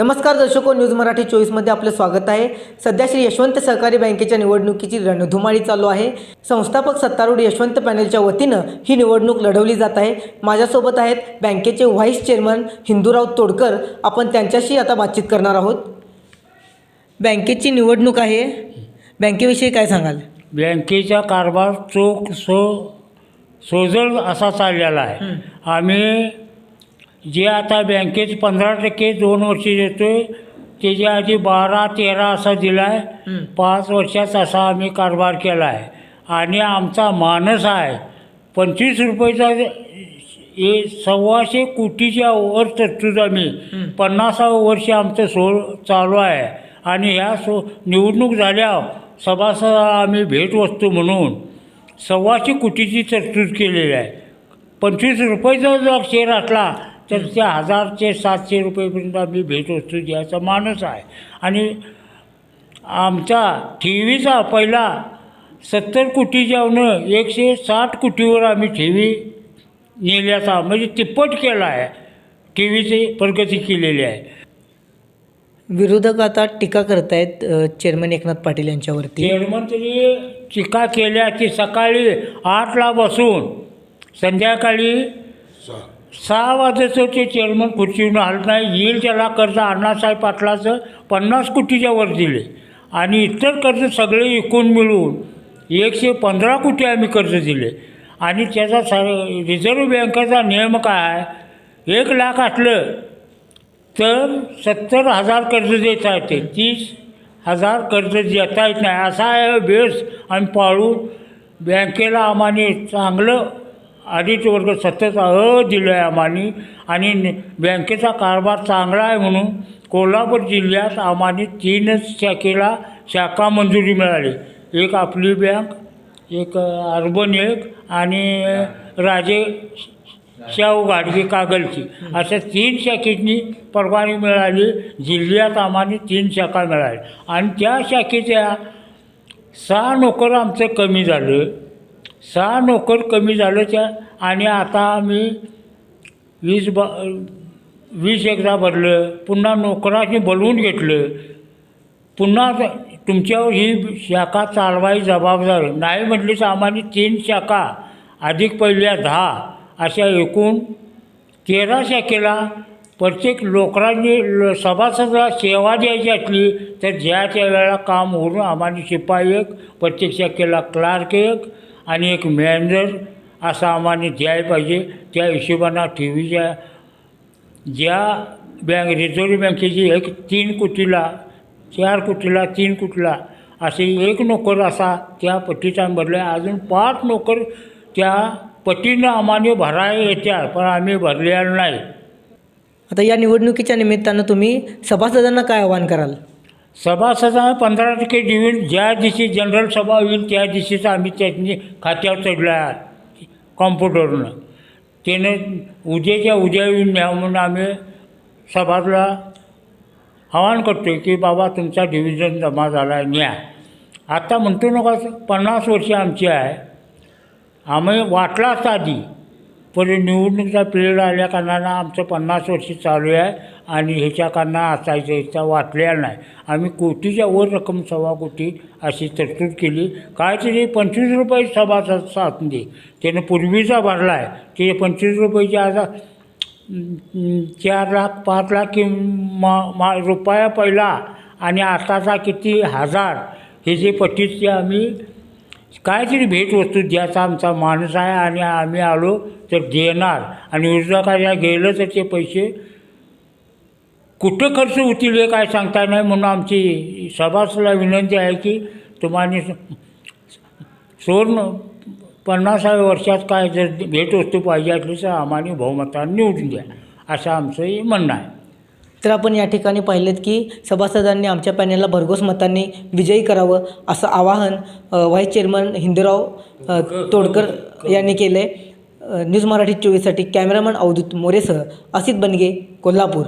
नमस्कार दर्शको न्यूज मराठी चोवीसमध्ये आपलं स्वागत आहे. सध्या श्री यशवंत सहकारी बँकेच्या निवडणुकीची रणधुमाळी चालू आहे. संस्थापक सत्तारूढ यशवंत पॅनेलच्या वतीनं ही निवडणूक लढवली जात आहे. माझ्यासोबत आहेत बँकेचे व्हाईस चेअरमन हिंदूराव तोडकर. आपण त्यांच्याशी आता बातचीत करणार आहोत. बँकेची निवडणूक आहे. बँकेविषयी काय सांगाल? बँकेचा कारभार चोख सो सोजळ असा चाललेला आहे. आम्ही जे आता बँकेत पंधरा टक्के दोन वर्ष देतोय त्याच्या आधी बारा तेरा असा दिला आहे पाच वर्षात असा आम्ही कारभार केला आहे आणि आमचा मानस आहे पंचवीस रुपयाचा हे सव्वाशे कोटीच्या वर तरतूद आम्ही. पन्नासावं वर्ष आमचं सो चालू आहे. आणि ह्या सो निवडणूक झाल्या सभासद आम्ही भेटवस्तू म्हणून सव्वाशे कोटीची तरतूद केलेली आहे. पंचवीस रुपयाचा जर शेअर असला तर त्या हजारचे सातशे रुपयेपर्यंत आम्ही भेटवस्तू द्यायचा माणूस आहे. आणि आमचा ठेवीचा पहिला सत्तर कोटी जाऊन एकशे साठ कोटीवर आम्ही ठेवी नेल्याचा म्हणजे तिप्पट केला आहे. ठेवीची प्रगती केलेली आहे. विरोधक आता टीका करतायत चेअरमन एकनाथ पाटील यांच्यावरती. चेअरमन तरी टीका केल्या की सकाळी आठला बसून संध्याकाळी सहा वाजेचं ते चेअरमन खुर्चीवरून हलत नाही. येईल त्याला कर्ज अण्णासाहेब पाटलाचं पन्नास कोटीच्या वर दिले. आणि इतर कर्ज सगळे एकूण मिळून एकशे पंधरा कोटी आम्ही कर्ज दिले. आणि त्याचा स रिझर्व्ह बँकेचा नियम काय आहे? एक लाख असलं तर सत्तर हजार कर्ज देता येते. तीस हजार कर्ज देता येत नाही. असा आहे बेस आम्ही पाळून बँकेला आम्हाने चांगलं आधीच वर्ग सतत अ दिलं आहे आम्हाने. आणि बँकेचा कारभार चांगला आहे म्हणून कोल्हापूर जिल्ह्यात आम्हाला तीनच शाखेला शाखा मंजुरी मिळाली. एक आपली बँक एक अर्बन एक आणि राजे शाहू गाडगे कागलची. अशा तीन शाखेची परवानगी मिळाली. जिल्ह्यात आम्हाला तीन शाखा मिळाली आणि त्या शाखेच्या सहा नोकर आमचं कमी झालं. सहा नोकर कमी झालं त्या आणि आता आम्ही वीज ब वीज एकदा भरलं पुन्हा नोकराने बोलवून घेतलं. पुन्हा तुमच्यावर ही शाखा चालवायची जबाबदार. नाही म्हटली तर आम्हाला तीन शाखा अधिक पहिल्या दहा अशा एकूण तेरा शाखेला प्रत्येक लोकांनी ल- सभासदाला सेवा द्यायची असली तर ज्या त्या वेळेला काम होऊन आम्हाला शिपाई एक प्रत्येक शाखेला क्लार्क एक आणि एक मॅनेजर असं आम्हाला द्यायला पाहिजे. त्या हिशोबानं ठेवीच्या ज्या बँक रिझर्व्ह बँकेची एक तीन कोटीला चार कोटीला तीन कोटीला असे एक नोकर असा त्या पट्टीचा भरला आहे अजून पाच नोकर त्या पट्टीनं आम्हाला भरायला येत्या पण आम्ही भरलेल्या नाही. आता या निवडणुकीच्या निमित्तानं तुम्ही सभासदांना काय आवाहन कराल? सभासदा पंधरा टक्के डिव्हिड ज्या दिवशी जनरल सभा होईल त्या दिवशीच आम्ही त्यांनी खात्यावर चढला कॉम्प्युटरनं त्यानं उद्याच्या उद्या येऊन न्या म्हणून आम्ही सभाला आवाहन करतो की बाबा तुमचा डिव्हिजन जमा झाला आहे न्या. आता म्हणतो नका पन्नास वर्षे आमची आहे. आम्ही वाटलाच आधी पण निवडणुकीचा पिरियड आल्या कारणानं आमचं पन्नास वर्ष चालू आहे आणि ह्याच्या कारणानं असायचं ह्याचा वाटलेला नाही. आम्ही कोटीच्या वर रक्कम सव्वा कोटी अशी तरतूद केली. काय तरी पंचवीस रुपये सभा साथ त्यानं पूर्वीचा भरला आहे. ते पंचवीस रुपयाचे आता चार लाख पाच लाख कि मा मा रुपया पहिला आणि आताचा किती हजार. हे जे पट्टीचे आम्ही काहीतरी भेटवस्तू द्यायचा आमचा माणूस आहे आणि आम्ही आलो तर देणार. आणि उद्योगाला गेलं तर ते पैसे कुठं खर्च होतील हे काय सांगता नाही म्हणून आमची सभासला विनंती आहे की तुम्हाला सुवर्ण पन्नासाव्या वर्षात काय जर भेटवस्तू पाहिजे असली तर आम्हाला बहुमताने निवडून द्या. असं आमचंही म्हणणं आहे. तर आपण या ठिकाणी पाहिलेत की सभासदांनी आमच्या पॅनलला भरघोस मतांनी विजयी करावं असं आवाहन व्हाईस चेअरमन हिंदूराव तोडकर यांनी केले न्यूज मराठी चोवीससाठी कॅमेरामन अवधूत मोरेसह असित बनगे कोल्हापूर.